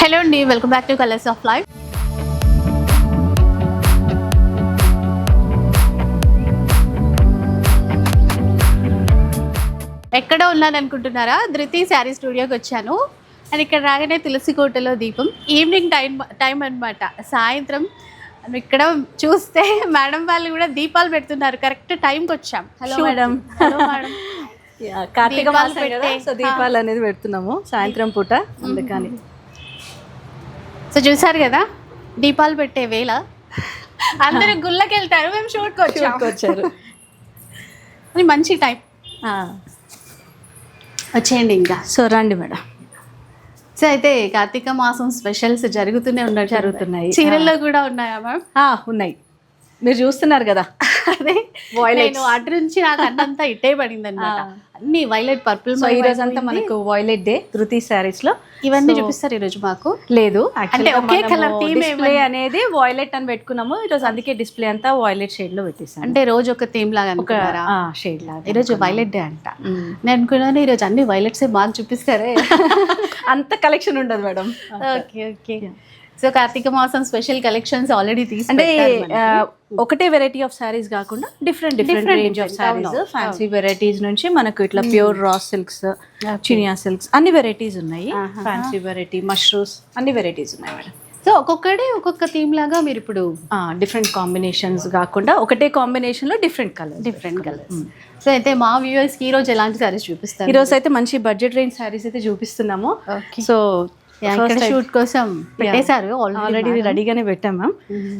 Hello అండి welcome back to colours of life. ఎక్కడ ఉన్నాను అనుకుంటున్నారా? ధృతి శారీ స్టూడియోకి వచ్చాను. అండ్ ఇక్కడ రాగానే తులసి కోటలో దీపం. ఈవినింగ్ టైం టైం అన్నమాట. సాయంత్రం ఇక్కడ చూస్తే మేడం వాళ్ళు కూడా దీపాలు పెడుతున్నారు. కరెక్ట్ టైంకి వచ్చాం. Hello. Madam hello madam yeah, Karthika మాసం సో దీపాలు అనేది పెడుతున్నాము సాయంత్రం పూట. అందుకని. సో చూసారు కదా? దీపాలు పెట్టే వేళ. అందరూ గుళ్ళకి వెళ్తారు మేము షూట్కి వచ్చాం వచ్చారు అది మంచి టైం. వచ్చేయండి ఇంకా. సో రండి మేడం. సో అయితే కార్తీక మాసం స్పెషల్స్ జరుగుతూనే ఉన్నాయి జరుగుతున్నాయి. చీరల్లో కూడా ఉన్నాయా మ్యామ్? ఉన్నాయి. మీరు చూస్తున్నారు కదా. నేను అటు నుంచి నాకు అన్నంతా ఇట్టే పడింది అనమాట. అన్ని వైలెట్ పర్పుల్ సో ఈ రోజు అంతా మనకు వాయిలెట్ డే ధృతి శారీస్లో. ఇవన్నీ చూపిస్తారు ఈ రోజు మాకు. లేదు. అంటే ఒకే colour theme డిస్ప్లే అనేది వాయిలెట్ అని పెట్టుకున్నాము. ఈ రోజు అందుకే డిస్ప్లే అంతా వాయిలెట్ షేడ్లో పెట్టేసాను అంటే రోజు ఒక థీమ్ లాగా ఒక అనుకున్నారా? షేడ్ లాగా ఈరోజు వైలెట్ డే అంట. నేను అనుకున్నాను ఈరోజు అన్ని వైలెట్సే బాగా చూపిస్తారే? అంత కలెక్షన్ ఉండదు madam. Okay okay. So Karthika మాసం స్పెషల్ కలెక్షన్స్ ఆల్రెడీ అంటే తీసుకుంటే ఒకటే వెరైటీ ఆఫ్ సారీస్ కాకుండా different different range of saris fancy varieties నుంచి మనకు ఇట్లా pure raw silks Chiniya silks అన్ని వెరైటీస్ ఉన్నాయి. ఫ్యాన్సీ వెరైటీ మష్రూమ్స్ అన్ని వెరైటీస్ ఉన్నాయి మేడం సో ఒక్కొక్కడే ఒక్కొక్క థీమ్ లాగా మీరు ఇప్పుడు డిఫరెంట్ కాంబినేషన్స్ కాకుండా ఒకటే కాంబినేషన్లో different colour different colours so అయితే మా వ్యూవర్స్కి ఈ రోజు ఎలాంటి సారీస్ చూపిస్తారు? ఈ రోజు అయితే మంచి బడ్జెట్ రేంజ్ సారీస్ అయితే చూపిస్తున్నాము. సో ఇక్కడ షూట్ కోసం పెట్టేశారు ఆల్రెడీ రెడీగానే పెట్టాం మ్యామ్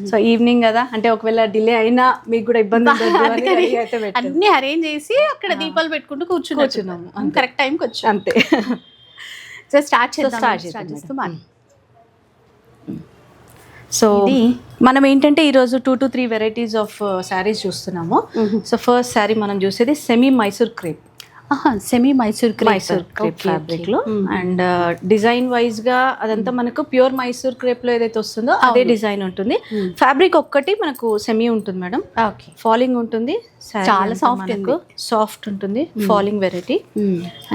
సో ఈవినింగ్ కదా అంటే ఒకవేళ డిలే అయినా మీకు కూడా ఇబ్బంది. అన్ని అరేంజ్ చేసి అక్కడ దీపాలు పెట్టుకుంటూ కూర్చున్నాము కూర్చున్నాము, కరెక్ట్ టైంకి వచ్చాం. అంతే. సో స్టార్ట్ start స్టార్ట్ చేస్తూ మనం సో మనం ఏంటంటే ఈరోజు two to three varieties of saris చూస్తున్నాము. సో ఫస్ట్ శారీ మనం చూసేది semi Mysore crepe semi Mysore Mysore crepe ఫ్యాబ్రిక్లో. అండ్ డిజైన్ వైజ్గా అదంతా మనకు ప్యూర్ మైసూర్ క్రేప్లో ఏదైతే వస్తుందో అదే డిజైన్ ఉంటుంది. ఫ్యాబ్రిక్ ఒక్కటి మనకు సెమీ ఉంటుంది మేడం. ఫాలింగ్ ఉంటుంది. చాలా soft సాఫ్ట్ ఉంటుంది. ఫాలింగ్ వెరైటీ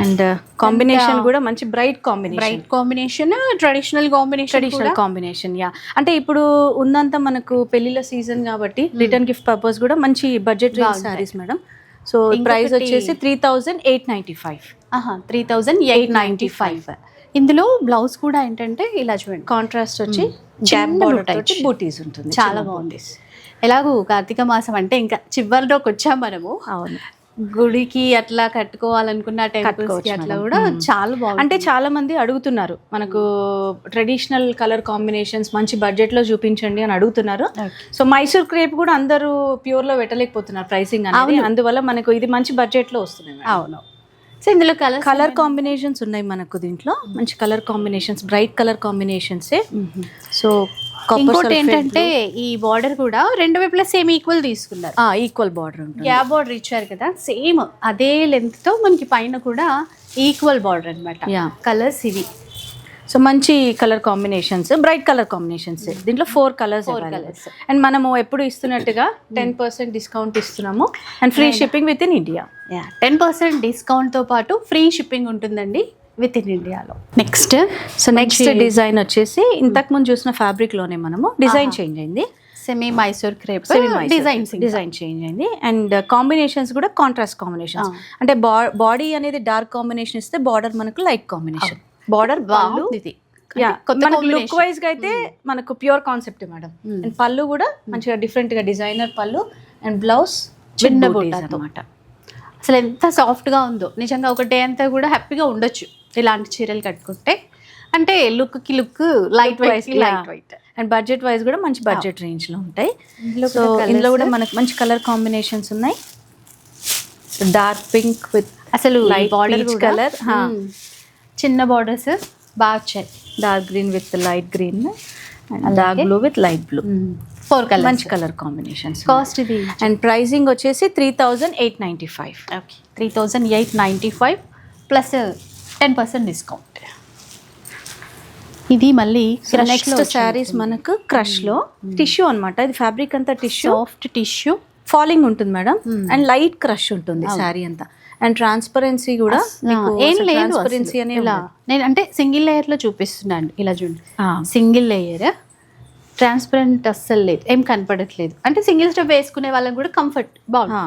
అండ్ కాంబినేషన్ కూడా మంచి bright combination bright combination traditional combination traditional combination yeah అంటే ఇప్పుడు ఉన్నంత మనకు పెళ్ళిళ్ళ సీజన్ కాబట్టి రిటర్న్ గిఫ్ట్ పర్పస్ కూడా మంచి budget saris madam. So price వచ్చేసి three thousand eight ninety five three thousand eight ninety five ఇందులో బ్లౌజ్ కూడా ఏంటంటే ఇలా చూడండి. కాంట్రాస్ట్ వచ్చి బార్డర్ బూటీస్ ఉంటుంది చాలా బాగుంది. ఎలాగో కార్తీక మాసం అంటే ఇంకా చివరిలోకి వచ్చాం మనము. అవును. గుడికి అట్లా కట్టుకోవాలనుకున్న అట్లా. కూడా మ్మ్. చాలా బాగుంది అంటే చాలా మంది అడుగుతున్నారు మనకు ట్రెడిషనల్ కలర్ కాంబినేషన్స్ మంచి బడ్జెట్లో చూపించండి అని అడుగుతున్నారు. సో మైసూర్ క్రేప్ కూడా అందరూ ప్యూర్లో పెట్టలేకపోతున్నారు ప్రైసింగ్ అనేది. అందువల్ల మనకు ఇది మంచి బడ్జెట్లో వస్తుంది. అవును. సో ఇందులో కలర్ కలర్ కాంబినేషన్స్ ఉన్నాయి మనకు దీంట్లో. మంచి colour combinations bright colour combinations so ఇంకోటి ఏంటంటే ఈ బార్డర్ కూడా రెండు వైపులా సేమ్ ఈక్వల్ తీసుకున్నారు. ఈక్వల్ బార్డర్ ఉంటుంది. గ్యాప్ బార్డర్ ఇచ్చారు కదా. సేమ్ అదే లెంత్తో మనకి పైన కూడా ఈక్వల్ బార్డర్ Yeah. కలర్స్ ఇవి. సో మంచి colour combinations bright colour combinations దీంట్లో ఫోర్ కలర్స్. అండ్ మనము ఎప్పుడు ఇస్తున్నట్టుగా టెన్ పర్సెంట్ డిస్కౌంట్ ఇస్తున్నాము. And free shipping with in India ten percent డిస్కౌంట్తో పాటు ఫ్రీ షిప్పింగ్ ఉంటుందండి. విత్ ఇన్ ఇండియాలో. నెక్స్ట్ సో నెక్స్ట్ డిజైన్ వచ్చేసి ఇంతకు ముందు చూసిన ఫ్యాబ్రిక్లోనే మనము డిజైన్ చేంజ్ అయింది. Semi Mysore crepe design designs design change అయింది. అండ్ కాంబినేషన్స్ కూడా కాంట్రాస్ట్ కాంబినేషన్స్ అంటే బాడీ అనేది డార్క్ కాంబినేషన్ ఇస్తే బార్డర్ మనకు లైట్ కాంబినేషన్ బార్డర్ బాగుంది మనకు లుక్ వైజ్గా అయితే మనకు ప్యూర్ కాన్సెప్ట్ మేడం. అండ్ పళ్ళు కూడా మంచిగా డిఫరెంట్గా డిజైనర్ పళ్ళు అండ్ బ్లౌజ్ చిన్న బూటాతో. అనమాట. అసలు ఎంత సాఫ్ట్గా ఉందో. నిజంగా ఒక డే అంతా కూడా హ్యాపీగా ఉండొచ్చు. ఇలాంటి చీరలు కట్టుకుంటే అంటే లుక్కి look light white light white and budget wise కూడా మంచి బడ్జెట్ రేంజ్లో ఉంటాయి. ఇందులో సో కూడా ఇందులో కూడా. మనకు మంచి కలర్ కాంబినేషన్స్ ఉన్నాయి. డార్క్ పింక్ విత్ అసలు peach కలర్ హా. చిన్న బార్డర్స్ బాగా వచ్చాయి. Dark green with light green dark blue with light blue four colour మంచి కలర్ కాంబినేషన్స్ కాస్ట్ ఇది. అండ్ ప్రైసింగ్ వచ్చేసి three thousand eight ninety five okay three thousand eight ninety five plus ten percent discount ఇది మళ్ళీ next saris మనకు క్రష్లో tissue అన్నమాట. ఇది fabric అంతా tissue soft tissue falling ఉంటుంది మేడం. అండ్ లైట్ క్రష్ ఉంటుంది శారీ అంతా. అండ్ ట్రాన్స్పరెన్సీ కూడా ఏం లేదు. అనే ఉండదు. నేను అంటే సింగిల్ లేయర్లో చూపిస్తున్నాను ఇలా చూడండి. సింగిల్ లేయర్ ట్రాన్స్పరెంట్ అస్సలు లేదు. ఏం కనపడట్లేదు. అంటే సింగిల్ స్టెప్ వేసుకునే వాళ్ళకి కూడా కంఫర్ట్ బాగుంది.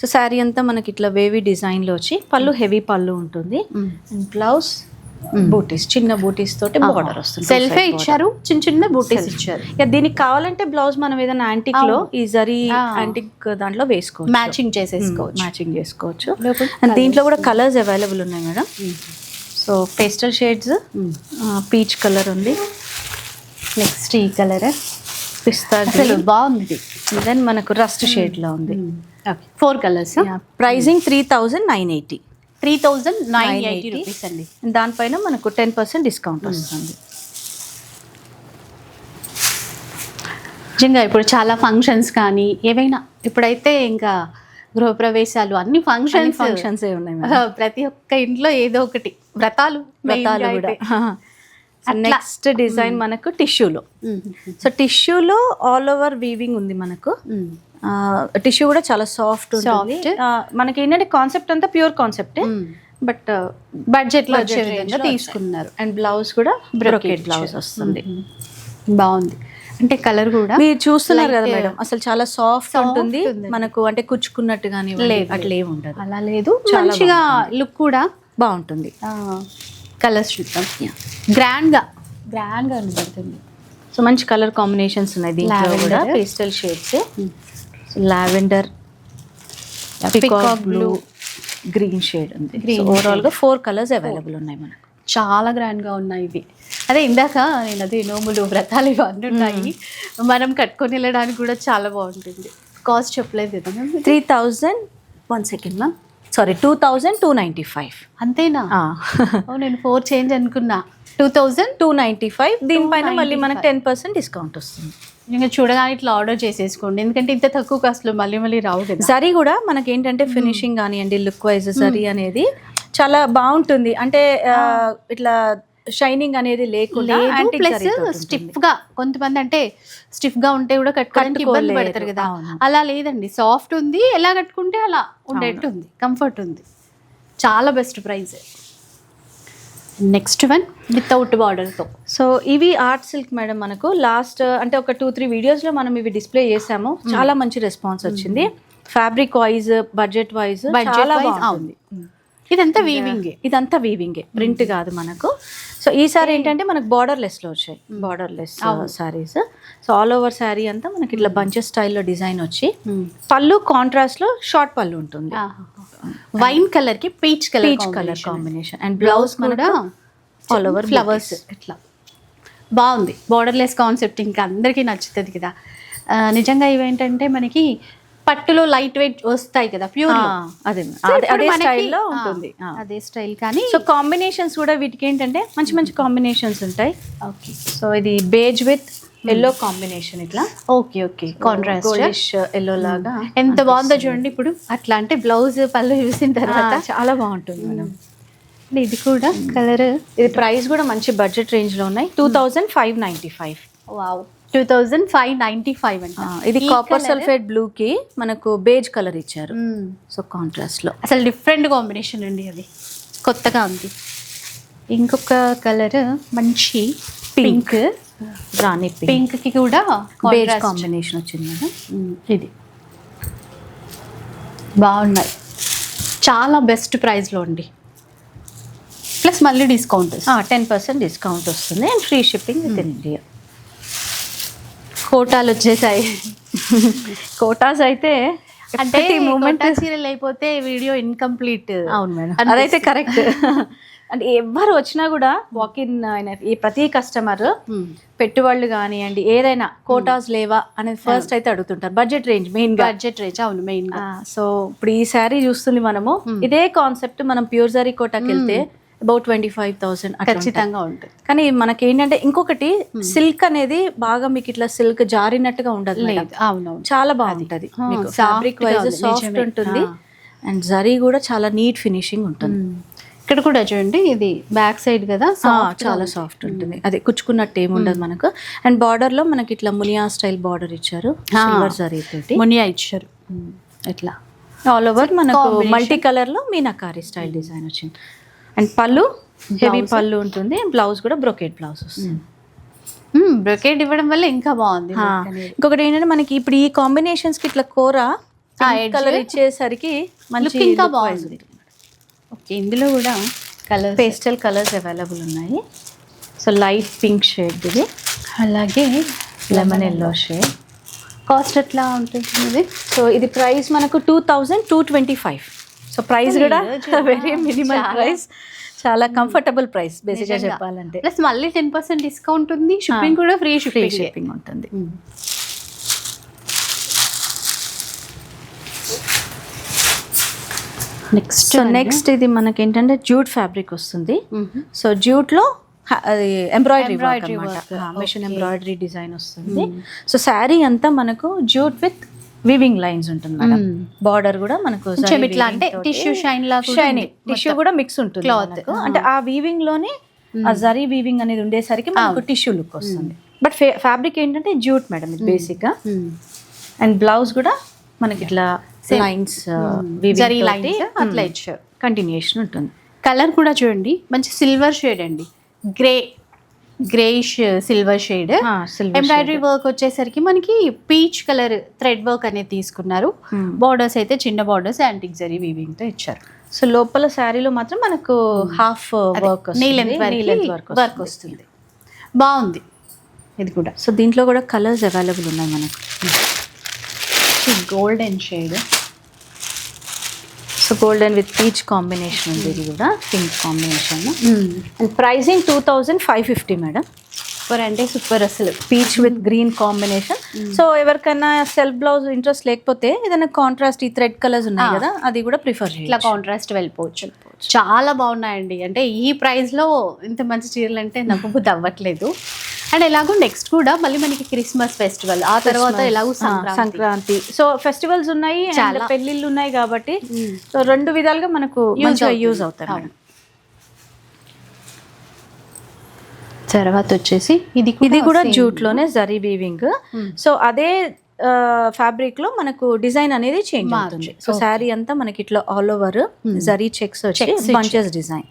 సో శారీ అంతా మనకి ఇట్లా వేవీ డిజైన్లో వచ్చి పళ్ళు హెవీ పళ్ళు ఉంటుంది. అండ్ బ్లౌజ్ బూటీస్ చిన్న బూటీస్ తోటి బార్డర్ వస్తుంది. సెల్ఫే ఇచ్చారు చిన్న చిన్న బూటీస్ ఇచ్చారు. ఇక దీనికి కావాలంటే బ్లౌజ్ మనం ఏదైనా యాంటిక్లో ఈ జరీ. యాంటిక్ దాంట్లో వేసుకోవచ్చు. మ్యాచింగ్ చేసేసుకోవచ్చు. మ్యాచింగ్ చేసుకోవచ్చు. అండ్ దీంట్లో కూడా కలర్స్ అవైలబుల్ ఉన్నాయి madam. So pastel shades peach colour ఉంది. నెక్స్ట్ ఈ కలర్ పిస్తా అసలు బాగుంది. దెన్ మనకు రస్ట్ షేడ్లో ఉంది. Four colours pricing three thousand nine eighty three thousand nine eighty 980 rupees అండి. దానిపైన మనకు టెన్ పర్సెంట్ డిస్కౌంట్ వస్తుంది. నిజంగా ఇప్పుడు చాలా ఫంక్షన్స్ కానీ ఏవైనా ఇప్పుడైతే ఇంకా గృహప్రవేశాలు అన్ని ఫంక్షన్స్ ఫంక్షన్స్ ఏ ఉన్నాయి ప్రతి ఒక్క ఇంట్లో ఏదో ఒకటి. వ్రతాలు వ్రతాలు కూడా. నెక్స్ట్ డిజైన్ మనకు టిష్యూలో సో టిష్యూలో ఆల్ ఓవర్ వీవింగ్ ఉంది మనకు. టిష్యూ కూడా చాలా సాఫ్ట్ ఉంటుంది. మనకి ఏంటంటే కాన్సెప్ట్ అంతా ప్యూర్ కాన్సెప్ట్. బట్ బడ్జెట్లో వచ్చే విధంగా తీసుకున్నారు. అండ్ బ్లౌజ్ కూడా బ్రొకేట్ బ్లౌజ్. వస్తుంది. బాగుంది. అంటే కలర్ కూడా మీరు చూస్తున్నారు కదా Light- మేడం అసలు చాలా సాఫ్ట్ ఉంటుంది. మనకు అంటే కుచ్చుకున్నట్టు కానీ లేదు, అట్లా ఏమి ఉండదు. అలా లేదు. మంచిగా లుక్ కూడా బాగుంటుంది. కలర్స్ చూద్దాం. గ్రాండ్గా గ్రాండ్గా కనబడుతుంది. సో మంచి కలర్ కాంబినేషన్స్ ఉన్నాయి దీంట్లో కూడా. Pastel shades. Lavender peacock blue. Green shade ఉంది. ఓవరాల్గా ఫోర్ కలర్స్ అవైలబుల్ ఉన్నాయి మనకు. చాలా గ్రాండ్గా ఉన్నాయి ఇవి. అదే ఇందాక నేను అది నోములు వ్రతాలు ఇవన్నీ ఉన్నాయి. మనం కట్టుకొని వెళ్ళడానికి కూడా చాలా బాగుంటుంది. కాస్ట్ చెప్పలేదు కదా? Three thousand one second ma'am sorry two thousand two ninety five అంతేనా నేను ఫోర్ చేంజ్ అనుకున్నా. Two thousand two ninety five దీనిపైన మళ్ళీ మనకు టెన్ పర్సెంట్ డిస్కౌంట్ వస్తుంది. ఇంకా చూడగానే ఇట్లా ఆర్డర్ చేసేసుకోండి. ఎందుకంటే ఇంత తక్కువ కాస్ట్లో మళ్ళీ మళ్ళీ రావు కదా. జరీ కూడా మనకి ఏంటంటే ఫినిషింగ్ కానివ్వండి లుక్ వైజ్ జరీ అనేది చాలా బాగుంటుంది. అంటే ఇట్లా షైనింగ్ అనేది లేకుండా ప్లస్. స్టిఫ్గా కొంతమంది అంటే స్టిఫ్గా ఉంటే కూడా కట్టుకోవడానికి ఇబ్బంది పడతారు కదా. అలా లేదండి. సాఫ్ట్ ఉంది ఎలా కట్టుకుంటే అలా ఉండేట్టు ఉంది. కంఫర్ట్ ఉంది. చాలా best price. Next one without బార్డర్తో సో ఇవి ఆర్ట్ సిల్క్ మేడం మనకు లాస్ట్ అంటే ఒక టూ త్రీ వీడియోస్లో మనం ఇవి డిస్ప్లే చేసాము. చాలా మంచి రెస్పాన్స్ వచ్చింది. ఫ్యాబ్రిక్ వైజ్ బడ్జెట్ వైజ్ చాలా బాగుంది. ఇదంతా వీవింగ్ ఇదంతా వీవింగ్ ప్రింట్ కాదు మనకు. సో ఈసారి ఏంటంటే మనకు బార్డర్ లెస్లో వచ్చాయి. Borderless sarees so all over sari అంతా మనకి ఇట్లా బంచెస్ స్టైల్లో డిజైన్ వచ్చి పళ్ళు కాంట్రాస్ట్లో షార్ట్ పళ్ళు ఉంటుంది. వైన్ కలర్కి peach colour peach colour combination and blouse కూడా ఆల్ ఓవర్ ఫ్లవర్స్ ఇట్లా. బాగుంది. బార్డర్లెస్ కాన్సెప్ట్ ఇంకా అందరికీ నచ్చుతుంది కదా. నిజంగా ఇవేంటంటే మనకి పట్టులో లైట్ వెయిట్ వస్తాయి కదా ప్యూర్ అదే. అదే- స్టైల్లో ఉంటుంది. అదే స్టైల్ కానీ సో కాంబినేషన్స్ కూడా వీటికి ఏంటంటే మంచి మంచి కాంబినేషన్స్ ఉంటాయి. ఓకే. సో ఇది బేజ్ విత్ ఎల్లో కాంబినేషన్ ఇట్లా. Okay okay. కాంట్రాస్ట్ ఎల్లో లాగా. ఎంత బాగుందో చూడండి ఇప్పుడు. అట్లా అంటే బ్లౌజ్ పళ్ళు చూసిన తర్వాత. చాలా బాగుంటుంది మేడం. ఇది కూడా కలర్ ఇది ప్రైస్ కూడా మంచి బడ్జెట్ రేంజ్లో ఉన్నాయి. Two thousand five ninety five wow two thousand five ninety five అంట ఇది కాపర్ సల్ఫేట్ బ్లూ కి మనకు బేజ్ కలర్ ఇచ్చారు. సో కాంట్రాస్ట్లో. అసలు డిఫరెంట్ కాంబినేషన్ అండి అది. కొత్తగా ఉంది. ఇంకొక కలర్ మంచి పింక్ రాణి పింక్కి కూడా బేజ్. కాంబినేషన్ వచ్చింది మేడం. ఇది. బాగున్నాయి. చాలా బెస్ట్ ప్రైస్లో అండి. ప్లస్ మళ్ళీ డిస్కౌంట్ టెన్ పర్సెంట్ డిస్కౌంట్ వస్తుంది. And free shipping within India కోటాలు వచ్చేసాయి. కోటాస్ అయితే అంటే మూమెంట్ సీరియల్ అయిపోతే వీడియో ఇన్కంప్లీట్ అవును మేడం. అదైతే కరెక్ట్. అంటే ఎవరు వచ్చినా కూడా వాక్ ఇన్ అయిన ఈ ప్రతి కస్టమర్ పెట్టుబడులు కానివ్వండి ఏదైనా కోటాస్ లేవా అనేది ఫస్ట్ అయితే అడుగుతుంటారు. Budget range main budget range అవును మెయిన్ సో ఇప్పుడు ఈ శారీ చూస్తుంది మనము. ఇదే కాన్సెప్ట్ మనం ప్యూర్ జరీ కోటాకి వెళ్తే అబౌట్ ట్వంటీ ఫైవ్ థౌసండ్ ఖచ్చితంగా ఉంటుంది కానీ మనకి ఏంటంటే ఇంకొకటి సిల్క్ అనేది బాగా మీకు ఇట్లా సిల్క్ జారినట్టుగా ఉండదు అవునవును. చాలా బాగుంటది. Fabric wise soft. ఉంటుంది. అండ్ జరీ కూడా చాలా నీట్ ఫినిషింగ్ ఉంటుంది. ఇక్కడ కూడా చూడండి ఇది బ్యాక్ సైడ్ కదా చాలా సాఫ్ట్ ఉంటుంది. అదే కుచ్చుకున్నట్టు ఏమి ఉండదు మనకు. అండ్ బార్డర్లో మనకి ఇట్లా మునియా స్టైల్ బార్డర్ ఇచ్చారు. సిల్వర్ జరీ తోటి. మునియా ఇచ్చారు. ఇట్లా ఆల్ ఓవర్ మనకు. మల్టీ కలర్లో మీనాకారి స్టైల్ డిజైన్ వచ్చింది. అండ్ పళ్ళు హెవీ పళ్ళు ఉంటుంది. బ్లౌజ్ కూడా బ్రొకెట్ బ్లౌజ్ వస్తుంది. బ్రొకెట్ ఇవ్వడం వల్ల ఇంకా బాగుంది. ఇంకొకటి ఏంటంటే మనకి ఇప్పుడు ఈ కాంబినేషన్స్కి ఇట్లా కూర. కలర్ ఇచ్చేసరికి మంచి ఇంకా బాగుంది. ఓకే ఇందులో కూడా కలర్ పేస్టల్ కలర్స్ అవైలబుల్ ఉన్నాయి. సో లైట్ పింక్ షేడ్ ఇది. అలాగే లెమన్ ఎల్లో షేడ్ కాస్ట్ ఎట్లా ఉంటుంది ఇది సో ఇది ప్రైస్ మనకు two thousand two twenty five so price కూడా వెరీ మినిమం ప్రైస్ చాలా. కంఫర్టబుల్ ప్రైస్ బేసిక్గా. చెప్పాలంటే. ప్లస్ మళ్ళీ టెన్ పర్సెంట్ డిస్కౌంట్ ఉంది. షిప్పింగ్ కూడా ఫ్రీ ఫ్రీ షిప్పింగ్ షిప్పింగ్ ఉంటుంది. నెక్స్ట్ సో నెక్స్ట్ ఇది మనకి ఏంటంటే జూట్ ఫ్యాబ్రిక్ వస్తుంది సో జూట్లో అది embroidery work work. Machine. Embroidery design వస్తుంది. సో శారీ అంతా మనకు జూట్ విత్ వివింగ్ లైన్స్ ఉంటుంది మేడం. బార్డర్ కూడా మనకు ఇట్లా అంటే tissue shine లా షైనింగ్ టిష్యూ కూడా మిక్స్ ఉంటుంది Cloth. మనకు. అంటే ఆ వీవింగ్లోనే ఆ జరీ వీవింగ్ అనేది ఉండేసరికి మనకు టిష్యూ లుక్ వస్తుంది. బట్ ఫ్యాబ్రిక్ ఏంటంటే జూట్ మేడం ఇది బేసిక్గా. అండ్ బ్లౌజ్ కూడా మనకి ఇట్లా లైన్స్ జరీ లైన్స్ అట్లా ఇచ్చారు కంటిన్యూషన్ ఉంటుంది. కలర్ కూడా చూడండి మంచి సిల్వర్ షేడ్ అండి. Grey greyish silver shade embroidery work వచ్చేసరికి మనకి పీచ్ కలర్ థ్రెడ్ వర్క్ అనేది తీసుకున్నారు. బార్డర్స్ అయితే చిన్న బార్డర్స్ యాంటిక్ జరీ వీవింగ్తో ఇచ్చారు. సో లోపల శారీలో మాత్రం మనకు half work work work work వస్తుంది. బాగుంది. ఇది కూడా. సో దీంట్లో కూడా కలర్స్ అవైలబుల్ ఉన్నాయి మనకు. Golden shade so golden with peach combination ఉంది. ఇది కూడా pink combination and pricing two thousand five fifty madam super అంటే సూపర్ అసలు. Peach with green combination so ఎవరికైనా సెల్ఫ్ బ్లౌజ్ ఇంట్రెస్ట్ లేకపోతే ఏదైనా కాంట్రాస్ట్ ఈ థ్రెడ్ కలర్స్ ఉన్నాయి కదా అది కూడా ప్రిఫర్ ఇట్లా కాంట్రాస్ట్ వెళ్ళిపోవచ్చు చాలా బాగున్నాయండి. అంటే ఈ ప్రైస్లో ఇంత మంచి చీరలు అంటే నాకు అవ్వట్లేదు. అండ్ ఎలాగో నెక్స్ట్ కూడా మళ్ళీ మనకి క్రిస్మస్ ఫెస్టివల్ ఆ తర్వాత ఎలాగో సంక్రాంతి సో ఫెస్టివల్స్ ఉన్నాయి చాలా. పెళ్ళిళ్ళు ఉన్నాయి కాబట్టి సో రెండు విధాలుగా మనకు. యూజ్ అవుతాయి. తర్వాత వచ్చేసి ఇది ఇది కూడా. జూట్లోనే జరీ వీవింగ్ సో అదే ఫ్యాబ్రిక్లో మనకు డిజైన్ అనేది చేంజ్. అవుతుంది సో శారీ అంతా మనకి ఇట్లా ఆల్ ఓవర్ జరీ చెక్స్ వచ్చి bunches design.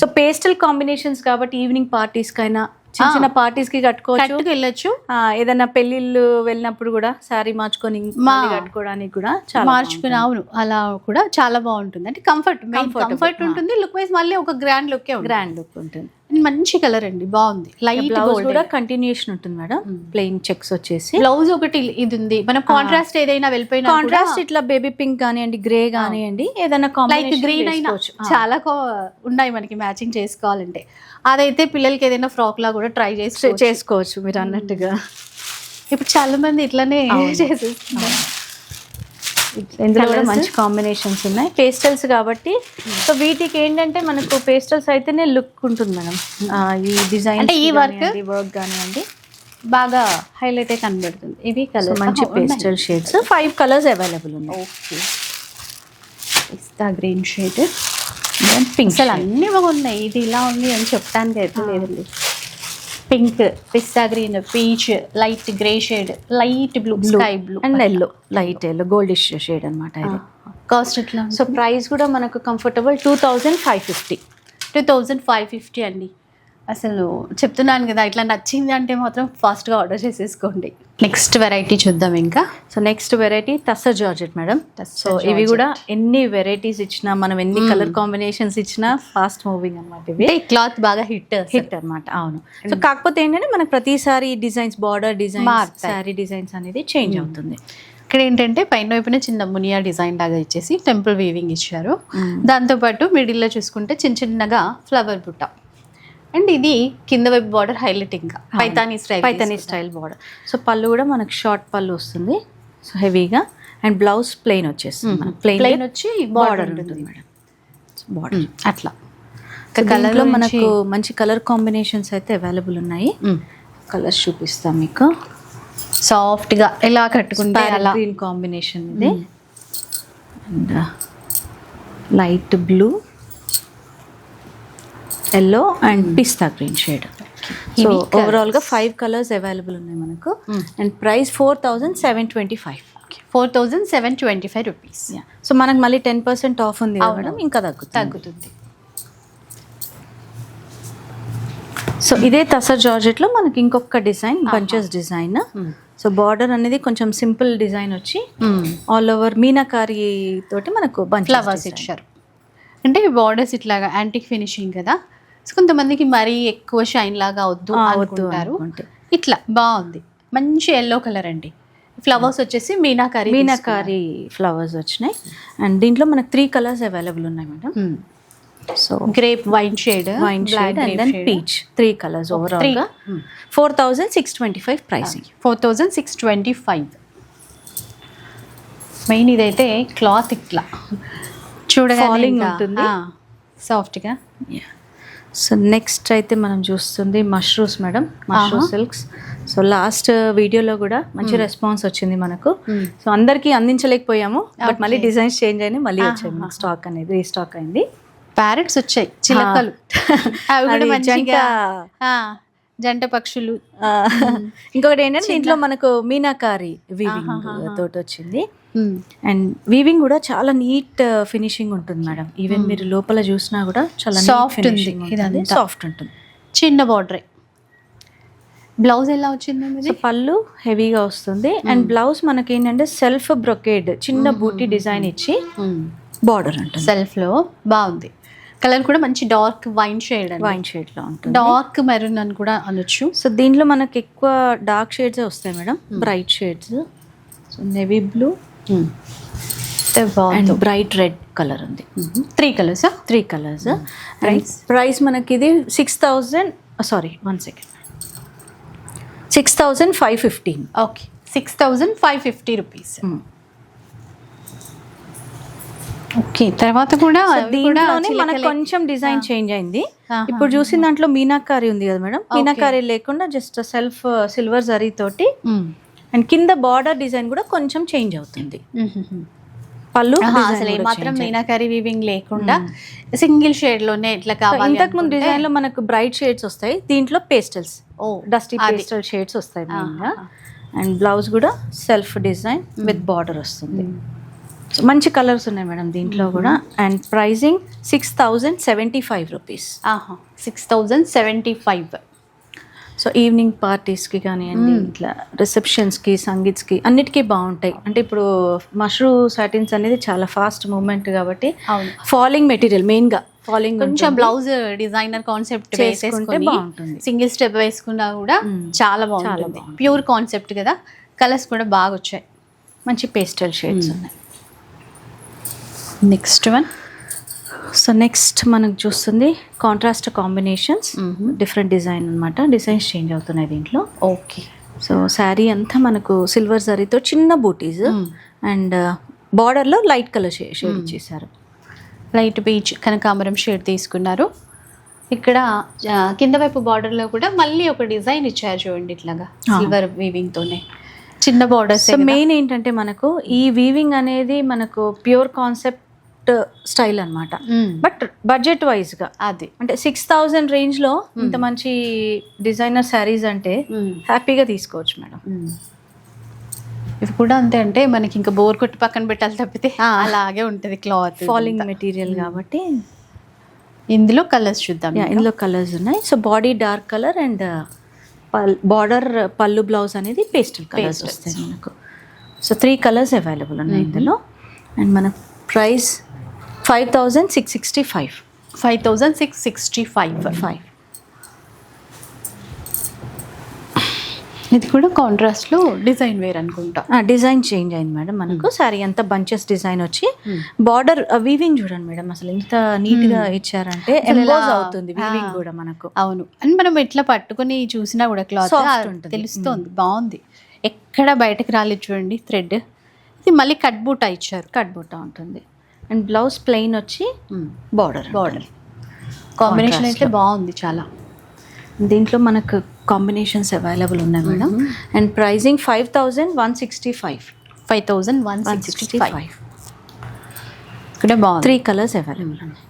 So pastel combinations కాబట్టి ఈవినింగ్ పార్టీస్ కైనా చిన్న చిన్న పార్టీస్కి కట్టుకోవచ్చు. కట్టుకు వెళ్ళొచ్చు. ఆ, ఏదైనా పెళ్ళిళ్ళు వెళ్ళినప్పుడు కూడా శారీ మార్చుకొని కట్టుకోవడానికి కూడా చాలా మార్చుకుని అవును అలా కూడా చాలా బాగుంటుంది. అంటే కంఫర్ట్. కంఫర్ట్ ఉంటుంది. లుక్ వైజ్ మళ్ళీ ఒక గ్రాండ్ లుక్ గ్రాండ్ లుక్ ఉంటుంది. మంచి కలర్ అండి బాగుంది. లైట్ బ్లౌజ్ కూడా కంటిన్యూషన్ ఉంటుంది మేడం ప్లెయిన్ చెక్స్ వచ్చేసి. బ్లౌజ్ ఒకటి ఇది ఉంది. మనం కాంట్రాస్ట్ ఏదైనా వెళ్ళిపోయినా కాంట్రాస్ట్ ఇట్లా బేబీ పింక్ కానివ్వండి గ్రే కానివ్వండి ఏదైనా లైక్ గ్రీన్ అయినా చాలా ఉన్నాయి మనకి మ్యాచింగ్ చేసుకోవాలంటే. అదైతే పిల్లలకి ఏదైనా ఫ్రాక్ లా కూడా ట్రై చేసి చేసుకోవచ్చు మీరు అన్నట్టుగా. ఇప్పుడు చాలా మంది ఇట్లానే చేసేస్తున్నారు. ఇందులో కూడా మంచి కాంబినేషన్స్ ఉన్నాయి. పేస్టల్స్ కాబట్టి. సో వీటికి ఏంటంటే మనకు పేస్టల్స్ అయితేనే లుక్ ఉంటుంది మేడం. ఆ, ఈ డిజైన్ ఈ work? వర్క్ కానివ్వండి బాగా హైలైట్ అయితే కనబడుతుంది. ఇవి కలర్ మంచి pastel shades five colours available ఉన్నాయి. Okay pista green shade pink అన్ని బాగున్నాయి. ఇది ఇలా ఉంది అని చెప్పడానికి అయితే లేదండి pink pista green peach light grey shade light blue sky blue and yellow light yellow goldish shade అనమాట ఇది. కాస్ట్ ఎట్లా సో ప్రైస్ కూడా మనకు comfortable two thousand five fifty two thousand five fifty అండి. అసలు చెప్తున్నాను కదా ఇట్లా నచ్చింది అంటే మాత్రం ఫాస్ట్గా ఆర్డర్ చేసేసుకోండి. నెక్స్ట్ వెరైటీ చూద్దాం ఇంకా. So next variety tussar georgette madam. So ఇవి కూడా ఎన్ని వెరైటీస్ ఇచ్చినా మనం ఎన్ని కలర్ కాంబినేషన్స్ ఇచ్చినా ఫాస్ట్ మూవింగ్ అనమాట ఇవి. క్లాత్ బాగా హిట్ హిట్ అన్నమాట అవును. సో కాకపోతే ఏంటంటే మనకు ప్రతిసారి డిజైన్స్ బార్డర్ డిజైన్స్ మారుతాయి. శారీ డిజైన్స్ అనేది చేంజ్ అవుతుంది. ఇక్కడ ఏంటంటే పైన వైపున చిన్న మునియా డిజైన్ లాగా ఇచ్చేసి టెంపుల్ వీవింగ్ ఇచ్చారు. దాంతోపాటు మిడిల్లో చూసుకుంటే చిన్న చిన్నగా ఫ్లవర్ బుట్ట. అండ్ ఇది కింద వైపు బార్డర్ హైలైట్ ఇంకా Paithani style Paithani style border so పళ్ళు కూడా మనకు షార్ట్ పళ్ళు వస్తుంది. సో హెవీగా అండ్ బ్లౌజ్ ప్లెయిన్ వచ్చేస్తుంది ప్లెయిన్ వచ్చి బార్డర్ ఉంటుంది మేడం బార్డర్ అట్లా. కలర్లో మనకు మంచి కలర్ కాంబినేషన్స్ అయితే అవైలబుల్ ఉన్నాయి. కలర్స్ చూపిస్తాం మీకు. సాఫ్ట్గా ఎలా కట్టుకుంటే అలా. గ్రీన్ కాంబినేషన్ ఇది. And light blue yellow and pista green shade. So ఇవి ఓవరాల్గా ఫైవ్ కలర్స్ అవైలబుల్ ఉన్నాయి మనకు. And price four thousand seven twenty five four thousand seven twenty five rupees so మనకు మళ్ళీ టెన్ పర్సెంట్ ఆఫ్ ఉంది. Madam? ఇంకా తగ్గుతుంది. తగ్గుతుంది. సో ఇదే తసర్ జార్జెట్లో మనకి ఇంకొక design bunches design. So border అనేది కొంచెం సింపుల్ డిజైన్ వచ్చి ఆల్ ఓవర్ మీనాకారి తోటి మనకు బంచ్ ఫ్లవర్స్ ఇచ్చారు. అంటే బార్డర్స్ ఇట్లాగా యాంటిక్ ఫినిషింగ్ కదా? సో కొంతమందికి మరీ ఎక్కువ షైన్ లాగా వద్దు అనుకుంటారు. అనుకుంటే. ఇట్లా బాగుంది. మంచి ఎల్లో కలర్ అండి. ఫ్లవర్స్ వచ్చేసి మీనాకారి మీనాకారి ఫ్లవర్స్ వచ్చినాయి. అండ్ దీంట్లో మనకు త్రీ కలర్స్ అవైలబుల్ ఉన్నాయి madam. So grape wine shade wine shade and then peach three colours ఓవరాల్గా four thousand six twenty five pricing four thousand six twenty five main ఇదైతే cloth ఇట్లా. Falling ఉంటుంది. సాఫ్ట్గా so next అయితే మనం చూస్తుంది mushrooms madam mushroom silks so last వీడియోలో కూడా మంచి రెస్పాన్స్ వచ్చింది మనకు. సో అందరికీ అందించలేకపోయాము బట్ మళ్ళీ డిజైన్స్ చేంజ్ అయినాయి మళ్ళీ వచ్చాయి స్టాక్ అనేది రీస్టాక్ అయింది. ప్యారెట్స్ వచ్చాయి చిలకలు. అవి కూడా అది మంచిగా. జంట- పక్షులు. ఇంకొకటి ఏంటంటే దీంట్లో మనకు మీనాకారి వీవింగ్ తోటి వచ్చింది. అండ్ వీవింగ్ కూడా చాలా నీట్ ఫినిషింగ్ ఉంటుంది మేడం. ఈవెన్ మీరు లోపల చూసినా కూడా చాలా సాఫ్ట్ ఉంది. సాఫ్ట్ ఉంటుంది. చిన్న బార్డర్ బ్లౌజ్ ఎలా వచ్చింది పళ్ళు హెవీగా వస్తుంది. అండ్ బ్లౌజ్ మనకి ఏంటంటే సెల్ఫ్ బ్రొకేడ్ చిన్న బూటీ డిజైన్ ఇచ్చి బార్డర్ ఉంటుంది. సెల్ఫ్లో బాగుంది. కలర్ కూడా మంచి డార్క్ వైన్ షేడ్ అండి. వైన్ షేడ్లో ఉంటుంది. డార్క్ మెరూన్ అని కూడా అనొచ్చు. సో దీంట్లో మనకి ఎక్కువ డార్క్ షేడ్స్ వస్తాయి madam? Bright shades. So navy blue. And బాగుంది బ్రైట్ రెడ్ కలర్ ఉంది. Three colours three colours Price? Price మనకి ఇది six thousand sorry one second six thousand five fifteen okay six thousand five fifty rupees okay తర్వాత కూడా దీంట్లోనే మనకు. కొంచెం design change అయింది. ఇప్పుడు చూసిన దాంట్లో మీనాకారి ఉంది కదా మేడం మీనాకారి లేకుండా జస్ట్ సెల్ఫ్ సిల్వర్ జరీ తోటి. అండ్ కింద బార్డర్ డిజైన్ కూడా కొంచెం చేంజ్ అవుతుంది మ్మ్. పళ్ళు అసలు మాత్రం. మీనాకరీ వీవింగ్ లేకుండా సింగిల్ షేడ్లోనే ఇట్లా కావాలి ఇంతకు ముందు డిజైన్లో మనకు బ్రైట్ షేడ్స్ వస్తాయి దీంట్లో పేస్టల్స్ ఓ డస్టీ. పేస్టల్ షేడ్స్ వస్తాయి. అండ్ బ్లౌజ్ కూడా సెల్ఫ్ డిజైన్ విత్ బార్డర్ వస్తుంది So మంచి కలర్స్ ఉన్నాయి మేడం దీంట్లో కూడా. And pricing six thousand seventy five rupees ఆహా six thousand seventy five so evening పార్టీస్కి కానివ్వండి ఇట్లా రిసెప్షన్స్కి సంగీత్స్కి అన్నిటికీ బాగుంటాయి. అంటే ఇప్పుడు మష్రూ సాటిన్స్ అనేది చాలా ఫాస్ట్ మూమెంట్ కాబట్టి ఫాలింగ్ మెటీరియల్ మెయిన్గా ఫాలింగ్ కొంచెం బ్లౌజ్ డిజైనర్ కాన్సెప్ట్ వేసేసుకొని బాగుంటుంది. సింగిల్ స్టెప్ వేసుకున్నా కూడా చాలా బాగుంటుంది. ప్యూర్ కాన్సెప్ట్ కదా. కలర్స్ కూడా బాగా వచ్చాయి మంచి పేస్టల్ షేడ్స్ ఉన్నాయి. నెక్స్ట్ వన్ సో నెక్స్ట్ మనకు చూస్తుంది కాంట్రాస్ట్ కాంబినేషన్స్ డిఫరెంట్ డిజైన్ అన్నమాట. డిజైన్స్ చేంజ్ అవుతున్నాయి దీంట్లో. ఓకే సో శారీ అంతా మనకు సిల్వర్ జరీతో చిన్న బూటీస్ అండ్ బార్డర్లో లైట్ కలర్ షేడ్ ఇచ్చేసారు లైట్ బీచ్ కనకాంబరం షేడ్ తీసుకున్నారు. ఇక్కడ ఆ, కింద వైపు border లో కూడా మళ్ళీ ఒక డిజైన్ ఇచ్చారు చూడండి ఇట్లాగా. సిల్వర్ వీవింగ్ తోనే. చిన్న బార్డర్స్ మెయిన్ ఏంటంటే మనకు ఈ వీవింగ్ అనేది మనకు ప్యూర్ కాన్సెప్ట్ స్టైల్ అన్నమాట. బట్ బడ్జెట్ వైజ్గా. అది. అంటే సిక్స్ థౌజండ్ రేంజ్లో ఇంత మంచి డిజైనర్ శారీస్ అంటే హ్యాపీగా తీసుకోవచ్చు మేడం. ఇవి కూడా అంతే అంటే మనకి ఇంకా బోర్ కొట్టి పక్కన పెట్టాలి తప్పితే అలాగే ఉంటుంది క్లాత్ ఫాలింగ్ మెటీరియల్ కాబట్టి. ఇందులో కలర్స్ చూద్దాం ఇందులో కలర్స్ ఉన్నాయి. So body dark colour and border పళ్ళు బ్లౌజ్ అనేది పేస్టల్ కలర్స్. వస్తాయి మనకు. సో త్రీ కలర్స్ అవైలబుల్ ఉన్నాయి ఇందులో. అండ్ మన price five thousand six sixty five. Five thousand six sixty five. Five. ఇది కూడా కాంట్రాస్ట్లో డిజైన్ వేర్ అనుకుంటా. డిజైన్ చేంజ్ అయింది మేడం మనకు. సారీ అంత బంచెస్ డిజైన్ వచ్చి బార్డర్ వీవింగ్ చూడండి మేడం. అసలు ఎంత నీట్గా ఇచ్చారంటే ఎంబోజ్ అవుతుంది వీవింగ్. కూడా మనకు. అవును. అని మనం ఇట్లా పట్టుకొని చూసినా కూడా క్లాత్. తెలుస్తుంది బాగుంది. ఎక్కడ బయటకు రాలేదు చూడండి థ్రెడ్ ఇది మళ్ళీ కట్ బూటా ఇచ్చారు. కట్ బుట్ట ఉంటుంది. అండ్ బ్లౌజ్ ప్లెయిన్ వచ్చి బార్డర్ బార్డర్. కాంబినేషన్ అయితే బాగుంది చాలా. దీంట్లో మనకు కాంబినేషన్స్ అవైలబుల్ ఉన్నాయి madam. And pricing five thousand one sixty five five thousand one one sixty five five కూడా బాగుంది. త్రీ కలర్స్ అవైలబుల్ ఉన్నాయి.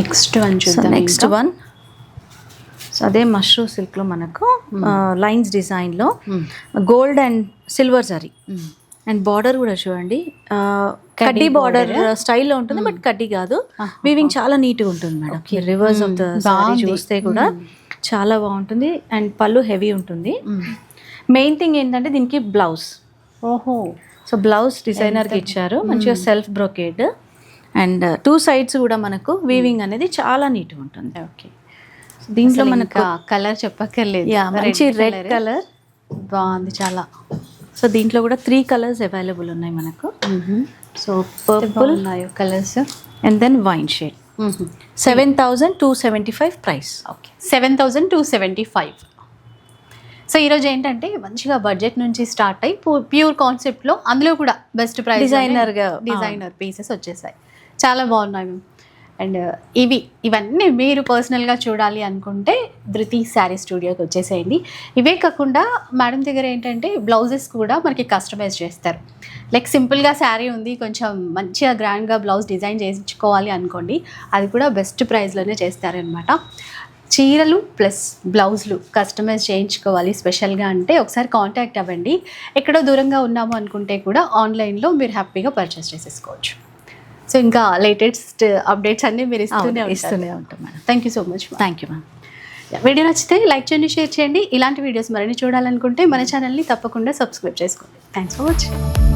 నెక్స్ట్ వన్ చూద్దాం నెక్స్ట్ వన్ సో అదే మష్రూ సిల్క్లో మనకు లైన్స్ డిజైన్లో gold and silver zari and border కూడా చూడండి. కడ్డీ బార్డర్ స్టైల్లో ఉంటుంది బట్ కడ్డీ కాదు. వీవింగ్ చాలా నీట్గా ఉంటుంది madam reverse of the sari చూస్తే కూడా చాలా బాగుంటుంది. అండ్ పళ్ళు హెవీ ఉంటుంది. మెయిన్ థింగ్ ఏంటంటే దీనికి బ్లౌజ్ ఓహో. సో బ్లౌజ్ డిజైనర్కి ఇచ్చారు. మంచిగా self brocade and two sides కూడా మనకు వీవింగ్ అనేది చాలా నీట్గా ఉంటుంది. ఓకే దీంట్లో మనకు కలర్ చెప్పక్కర్లేదు. మంచి రెడ్ కలర్. బాగుంది చాలా. సో దీంట్లో కూడా త్రీ కలర్స్ అవైలబుల్ ఉన్నాయి మనకు. సో పర్పుల్ ఉన్నాయి colours. And then wine shade. Seven thousand two seventy five price. Okay. Seven thousand two seventy five. So ఈరోజు ఏంటంటే మంచిగా బడ్జెట్ నుంచి స్టార్ట్ అయ్యి ప్యూర్ కాన్సెప్ట్లో అందులో కూడా బెస్ట్ ప్రైస్ Designer గా, డిజైనర్ పీసెస్ వచ్చేసాయి. చాలా బాగున్నాయి. మ్యామ్ అండ్ ఇవి ఇవన్నీ మీరు పర్సనల్గా చూడాలి అనుకుంటే ధృతి శారీ స్టూడియోకి వచ్చేసేయండి. ఇవే కాకుండా మేడం దగ్గర ఏంటంటే బ్లౌజెస్ కూడా మనకి కస్టమైజ్ చేస్తారు. లైక్ సింపుల్గా శారీ ఉంది కొంచెం మంచిగా గ్రాండ్గా బ్లౌజ్ డిజైన్ చేయించుకోవాలి అనుకోండి అది కూడా బెస్ట్ ప్రైస్లోనే చేస్తారనమాట. చీరలు ప్లస్ బ్లౌజులు కస్టమైజ్ చేయించుకోవాలి స్పెషల్గా అంటే ఒకసారి కాంటాక్ట్ అవ్వండి. ఎక్కడో దూరంగా ఉన్నాము అనుకుంటే కూడా ఆన్లైన్లో మీరు హ్యాపీగా పర్చేస్ చేసేసుకోవచ్చు. సో ఇంకా లేటెస్ట్ అప్డేట్స్ అన్నీ మీరు ఇస్తూనే ఇస్తూనే ఉంటాం madam. Thank you so much thank you ma'am video నచ్చితే లైక్ చేయండి షేర్ చేయండి. ఇలాంటి వీడియోస్ మరిన్ని చూడాలనుకుంటే మన ఛానల్ని తప్పకుండా సబ్స్క్రైబ్ చేసుకోండి. Thanks for watching